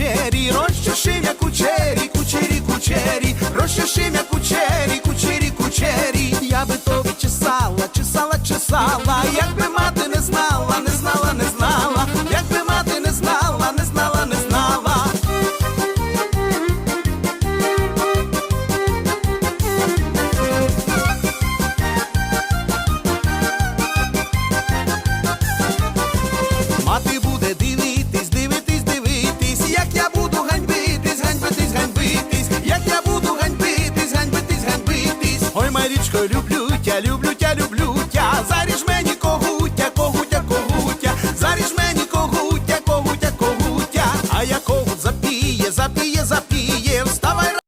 кучері, розчешив я кучері, кучері, кучері, розчешив я кучері, кучері, кучері, я би то відчесала, чесала, чесала. Сонечко, люблю тя, люблю тя, люблю тя, заріж мені когутя, когутя, когутя, заріж мені когутя, когутя, когутя, а я когут запіє, запіє, запіє, вставай.